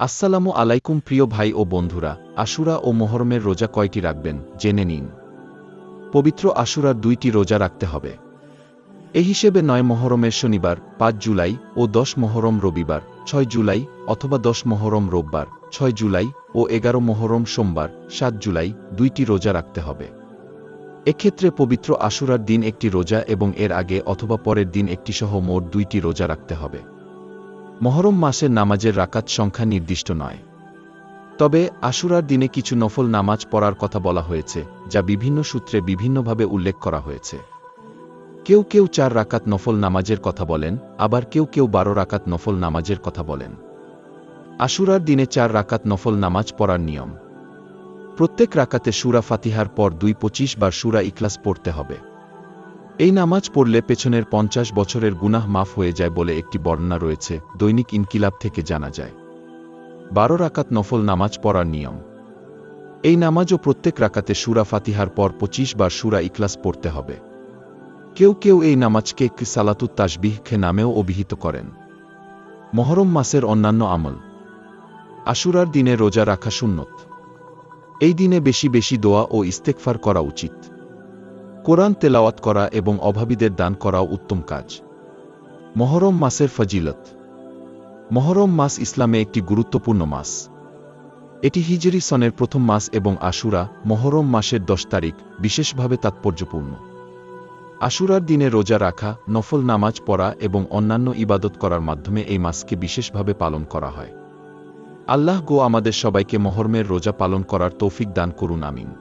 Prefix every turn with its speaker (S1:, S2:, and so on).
S1: আসসালামু আলাইকুম প্রিয় ভাই ও বন্ধুরা, আশুরা ও মোহরমের রোজা কয়টি রাখবেন, জেনে নিন। পবিত্র আশুরার দুইটি রোজা রাখতে হবে। এই হিসেবে নয় মহরমের শনিবার, পাঁচ জুলাই ও দশ মহরম রবিবার, ছয় জুলাই অথবা দশ মহরম রোববার, ছয় জুলাই ও এগারো মহরম সোমবার, সাত জুলাই দুইটি রোজা রাখতে হবে। এক্ষেত্রে পবিত্র আশুরার দিন একটি রোজা এবং এর আগে অথবা পরের দিন একটি সহ মোট দুইটি রোজা রাখতে হবে। মহরম মাসের নামাজের রাকাত সংখ্যা নির্দিষ্ট নয়। তবে আশুরার দিনে কিছু নফল নামাজ পড়ার কথা বলা হয়েছে, যা বিভিন্ন সূত্রে বিভিন্নভাবে উল্লেখ করা হয়েছে। কেউ কেউ চার রাকাত নফল নামাজের কথা বলেন, আবার কেউ কেউ বারো রাকাত নফল নামাজের কথা বলেন। আশুরার দিনে চার রাকাত নফল নামাজ পড়ার নিয়ম। প্রত্যেক রাকাতে সুরা ফাতিহার পর দুই পঁচিশ বার সুরা ইখলাস পড়তে হবে। এই নামাজ পড়লে পেছনের পঞ্চাশ বছরের গুনাহ মাফ হয়ে যায় বলে একটি বর্ণনা রয়েছে, দৈনিক ইনকিলাব থেকে জানা যায়। বারো রাকাত নফল নামাজ পড়ার নিয়ম। এই নামাজও প্রত্যেক রাকাতে সুরা ফাতিহার পর পঁচিশ বার সুরা ইকলাস পড়তে হবে। কেউ কেউ এই নামাজকে সালাতুত তাসবিহ নামেও অভিহিত করেন। মহরম মাসের অন্যান্য আমল। আশুরার দিনে রোজা রাখা সুন্নত। এই দিনে বেশি বেশি দোয়া ও ইস্তেকফার করা উচিত। কোরআন তেলাওয়াত করা এবং অভাবীদের দান করাও উত্তম কাজ। মহরম মাসের ফজিলত। মহরম মাস ইসলামে একটি গুরুত্বপূর্ণ মাস। এটি হিজরি সনের প্রথম মাস এবং আশুরা মহরম মাসের দশ তারিখ বিশেষভাবে তাৎপর্যপূর্ণ। আশুরার দিনে রোজা রাখা, নফল নামাজ পড়া এবং অন্যান্য ইবাদত করার মাধ্যমে এই মাসকে বিশেষভাবে পালন করা হয়। আল্লাহ গো আমাদের সবাইকে মহরমের রোজা পালন করার তৌফিক দান করুন, আমিন।